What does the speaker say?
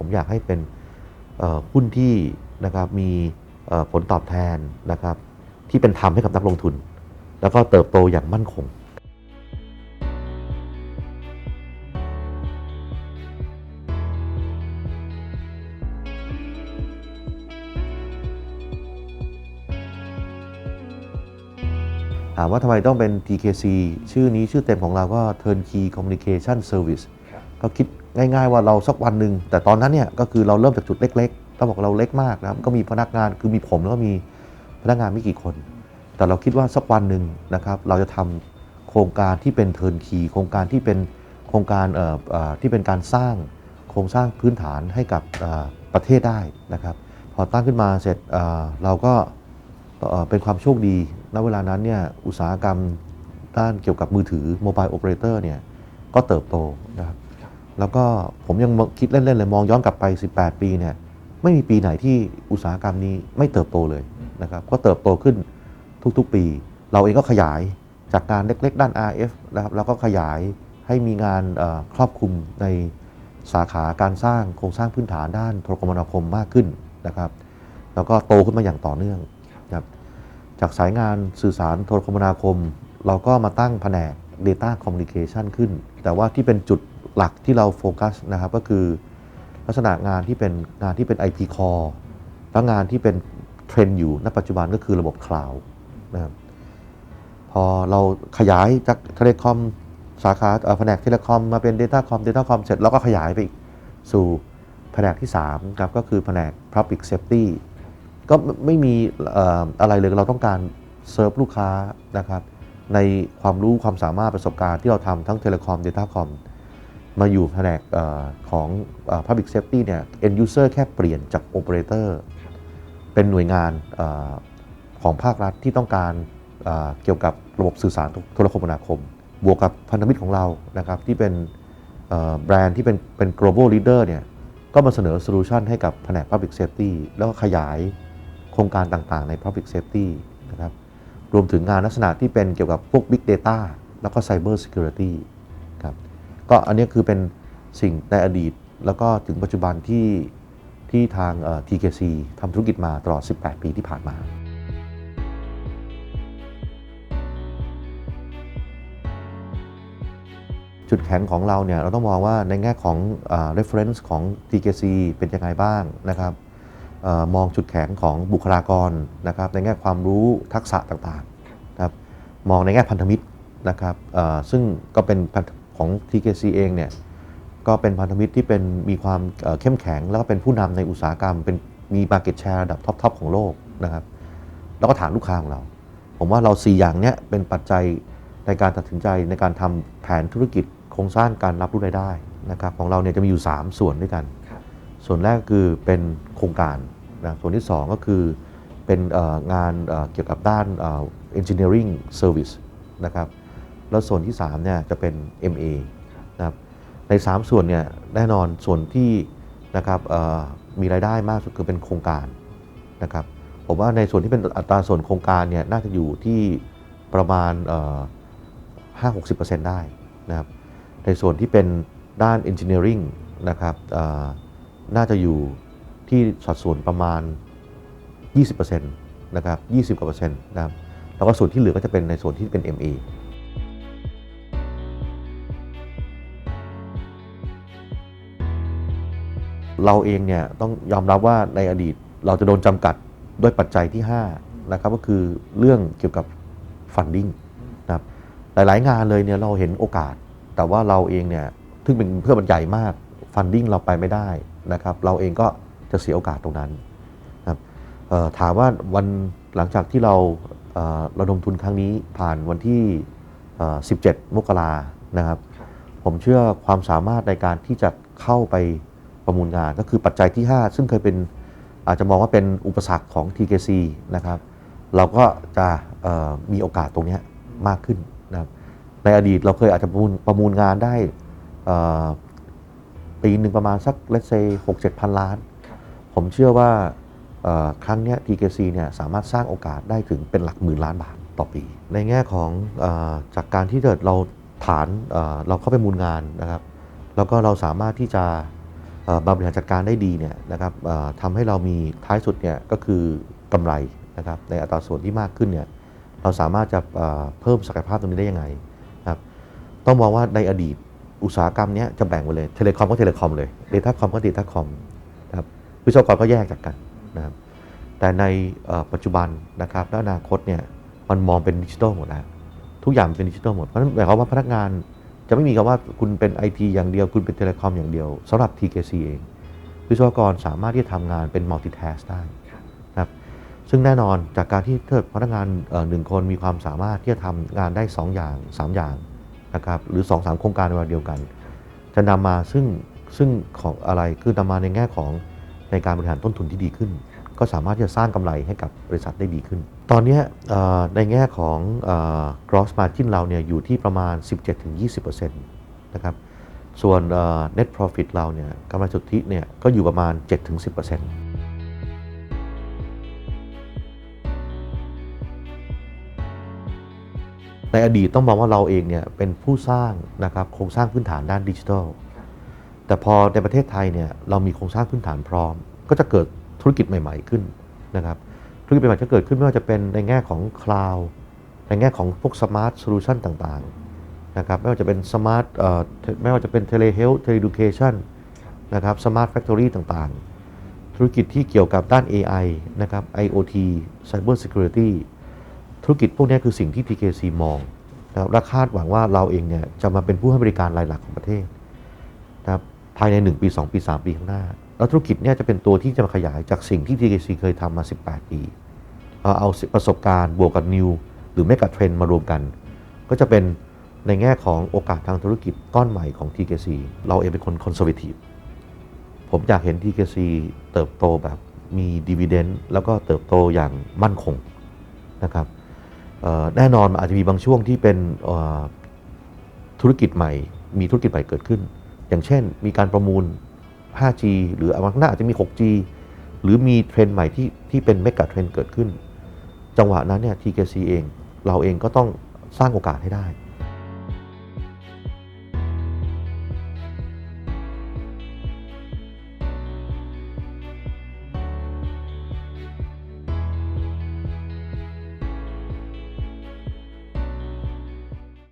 ผมอยากให้เป็นเอ่อหุ้นที่นะครับมีเอ่อผลตอบแทนนะครับที่เป็นธรรมให้กับนักลงทุน แล้วก็เติบโตอย่างมั่นคงถามว่าทำไมต้องเป็น TKC ชื่อนี้ชื่อเต็มของเราก็ Turnkey Communication Service ครับก็คิด ง่ายๆว่าเราสักวันหนึ่งแต่ตอนนั้นเนี่ยก็คือเราเริ่มจากจุดเล็กๆต้องบอกเราเล็กมากนะครับก็มีพนักงานคือมีผมแล้วก็มีพนักงานไม่กี่คน แต่เราคิดว่าสักวันหนึ่งนะครับเราจะทำโครงการที่เป็น Turnkey โครงการที่เป็นโครงการที่เป็นการสร้างโครงสร้างพื้นฐานให้กับประเทศได้นะครับ พอตั้งขึ้นมาเสร็จเเราก็เอ่อเป็นความโชคดีณเวลานั้นเนี่ยอุตสาหกรรมด้านเกี่ยวกับมือถือโมบายโอเปอเรเตอร์เนี่ยก็เติบโตนะครับ แล้วก็ผมยังคิดเล่นๆเลยมองย้อนกลับไป 18 ปีเนี่ยไม่มีปีไหนที่อุตสาหกรรมนี้ไม่เติบโตเลยนะครับก็เติบโตขึ้นทุกๆปี เราเองก็ขยายจากการเล็ก ๆ ด้าน RF นะครับแล้วก็ขยายให้มีงานเอ่อครอบคลุมในสาขาการสร้างโครงสร้างพื้นฐานด้านโทรคมนาคมมากขึ้นนะครับแล้วก็โตขึ้นมาอย่างต่อเนื่องนะครับจากสายงานสื่อสารโทรคมนาคม เราก็มาตั้งแผนก Data Communication ขึ้น แต่ว่าที่เป็นจุด หลักที่เราโฟกัสนะครับก็คือลักษณะงานที่เป็นงานที่เป็น IP Core และงานที่เป็นเทรนด์อยู่ณปัจจุบันก็คือระบบคลาวด์นะครับพอเราขยายจากเทเลคอมสาขาแผนกเทเลคอมมาเป็น Data Com Data Com เสร็จแล้วก็ขยายไปอีกสู่แผนกที่3ครับก็คือแผนก Public Safety ก็ไม่ไม่มีเอ่ออะไรเลยเราต้องการเซิร์ฟลูกค้านะครับในความรู้ความสามารถประสบการณ์ที่เราทำทั้งเทเลคอม Data Com มาอยู่แผนกอของอ Public Safety เนี่ย End User แค่เปลี่ยนจาก Operator เป็นหน่วยงานออของภาครัฐที่ต้องการเอ่อเกี่ยวกับระบบสื่อสารโทรคมนาคม บวกกับพันธมิตรของเรานะครับที่เป็นแบรนด์ที่เป็นเป็น global leader เนี่ยก็มาเสนอโซลูชันให้กับแผนก Public Safety แล้วก็ขยายโครงการต่างๆใน Public Safety นะครับรวมถึงงานลักษณะที่เป็นเกี่ยวกับพวก Big Data แล้วก็ Cyber Security ก็อันนี้คือเป็นสิ่งในอดีต แล้วก็ถึงปัจจุบันที่ที่ทาง TKC ทำธุรกิจมาตลอด 18 ปีที่ผ่านมาจุดแข็งของเราเนี่ยเราต้องมองว่าในแง่ของอ reference ของ TKC เป็นยังไงบ้างนะครับออมองจุดแข็งของบุคลากรนะครับในแง่ความรู้ทักษะต่างๆนะครับมองในแง่พันธมิตรนะครับซึ่งก็เป็น ของ TKC เองเนี่ยก็เป็นพันธมิตรที่เป็นมีความเอ่อเข้มแข็ง แล้วก็เป็นผู้นำในอุตสาหกรรม เป็นมี market share ระดับท็อปๆของโลกนะครับ แล้วก็ฐานลูกค้าของเรา ผมว่าเรา4อย่างเนี้ยเป็นปัจจัยในการตัดสินใจในการทำแผนธุรกิจโครงสร้างการรับรู้รายได้นะครับของเราเนี่ยจะมีอยู่ 3 ส่วนด้วยกันครับส่วนแรกคือเป็นโครงการนะส่วนที่ 2 ก็คือเป็นเอ่องานเอ่อเกี่ยวกับด้านเอ่อ engineering service นะครับ แล้วส่วนที่3เนี่ยจะเป็น MA นะครับใน 3 ส่วนเนี่ยแน่นอนส่วนที่นะครับเอ่อมีรายได้มากสุดคือเป็นโครงการนะครับผมว่าในส่วนที่เป็นอัตราส่วนโครงการเนี่ยน่าจะอยู่ที่ประมาณเอ่อ5-60%ได้นะครับในส่วนที่เป็นด้าน engineering นะครับเอ่อน่าจะอยู่ที่สัดส่วนประมาณ 20%นะครับ 20กว่าเปอร์เซ็นต์นะครับ แล้วก็ส่วนที่เหลือก็จะเป็นในส่วนที่เป็น MA เราเองเนี่ยต้องยอมรับว่าในอดีตเราจะโดนจำกัดด้วยปัจจัยที่5นะครับก็คือเรื่องเกี่ยวกับ funding นะครับหลายๆงานเลยเนี่ยเราเห็นโอกาส แต่ว่าเราเองเนี่ยซึ่งเป็นเพื่อมันใหญ่มาก funding เราไปไม่ได้นะครับ เราเองก็จะเสียโอกาสตรงนั้นนะครับถามว่าวันหลังจากที่เราเระดมทุนครั้งนี้ผ่านวันที่ 17 มกรานะครับ ผมเชื่อความสามารถในการที่จะเข้าไป ประมูลงานก็คือปัจจัยที่ 5 ซึ่งเคยเป็นอาจจะมองว่าเป็นอุปสรรคของ TKC นะครับ เราก็จะมีโอกาสตรงนี้มากขึ้นนะครับในอดีตเราเคยอาจจะประมูลประมูลงานได้ปีหนึ่งประมาณสักเลทเซหกเจ็ดพันล้าน ผมเชื่อว่าครั้งนี้ TKC เนี่ยสามารถสร้างโอกาสได้ถึงเป็นหลักหมื่นล้านบาทต่อปี ในแง่ของอจากการที่เกิดเราฐานเเราเข้าไปมูลงานนะครับ แล้วก็เราสามารถที่จะ มาบริหารจัดการได้ดีเนี่ยนะครับทำให้เรามีท้ายสุดเนี่ยก็คือกำไรนะครับในอัตราส่วนที่มากขึ้นเนี่ยเราสามารถจะเพิ่มศักยภาพตรงนี้ได้ยังไงครับต้องมองว่าในอดีตอุตสาหกรรมเนี้ยจะแบ่งไปเลยเทเลคอมก็เทเลคอมเลยเดต้าคอมก็เดต้าคอมนะครับวิศวกรก็แยกจากกันนะครับแต่ในปัจจุบันนะครับและอนาคตเนี่ยมันมองเป็นดิจิทัลหมดแล้วทุกอย่างเป็นดิจิทัลหมดเพราะฉะนั้นหมายความว่าพนักงาน จะไม่มีคำว่าคุณเป็นไอทีอย่างเดียว คุณเป็นเทเลคอมอย่างเดียวสำหรับ TKC เองวิศวกรสามารถที่จะทำงานเป็นมัลติ a s k ได้ครับนะครับซึ่งแน่นอนจากการที่เทิดพนักงานเอ่อหนึ่งคนมีความสามารถที่จะทำงานได้ 2 อย่าง 3 อย่างนะครับหรือ 2 3 โครงการในเวลาเดียวกัน จะนำมาซึ่งซึ่งของอะไรคือนำมาในแง่ของในการบริหารต้นทุนที่ดีขึ้น ก็สามารถที่จะสร้างกำไรให้กับบริษัทได้ดีขึ้น ตอนนี้ในแง่ของอ gross margin เราเนี่ยอยู่ที่ประมาณ 17-20%นะครับส่วน net profit เราเนี่ยกำไรสุทธิเนี่ยก็อยู่ประมาณ 7-10%ในอดีตต้องมองว่าเราเองเนี่ยเป็นผู้สร้างนะครับโครงสร้างพื้นฐานด้านดิจิทัล แต่พอในประเทศไทยเนี่ยเรามีโครงสร้างพื้นฐานพร้อม ก็จะเกิด ธุรกิจใหม่ ๆขึ้นนะครับธุรกิจใหม่ๆจะเกิดขึ้นไม่ว่าจะเป็นในแง่ของคลาวด์ในแง่ของพวกสมาร์ทโซลูชันต่างๆนะครับไม่ว่าจะเป็นสมาร์ทไม่ว่าจะเป็นเทเลเฮลท์เทเลดูเคชันนะครับสมาร์ทแฟคทอรี่ต่างๆ ธุรกิจที่เกี่ยวกับด้าน AI นะครับ IoT Cyber Security ธุรกิจพวกนี้คือสิ่งที่ TKC มองนะครับและคาดหวังว่าเราเองเนี่ยจะมาเป็นผู้ให้บริการรายหลักของประเทศนะครับภายใน 1 ปี 2 ปี 3 ปีข้างหน้า แล้วธุรกิจเนี่ยจะเป็นตัวที่จะมาขยายจากสิ่งที่ TKC เคยทำมา 18 ปีเอาเอาประสบการณ์บวกกับ New หรือ Mega Trend มารวมกัน ก็จะเป็นในแง่ของโอกาสทางธุรกิจก้อนใหม่ของ TKC เราเองเป็นคนคอนเซอร์ t ทีฟผมอยากเห็น TKC เติบโตแบบมีดีเวเดนแล้วก็เติบโตอย่างมั่นคงนะครับแน่นอนมันอาจจะมีบางช่วงที่เป็นธุรกิจใหม่ มีธุรกิจใหม่เกิดขึ้น อย่างเช่น มีการประมูล 5G หรือวันข้างหน้าอาจจะมี 6G หรือมีเทรนด์ใหม่ที่ที่เป็นเมกะเทรนด์เกิดขึ้น จังหวะนั้นเนี่ย TKC เอง เราเองก็ต้องสร้างโอกาสให้ได้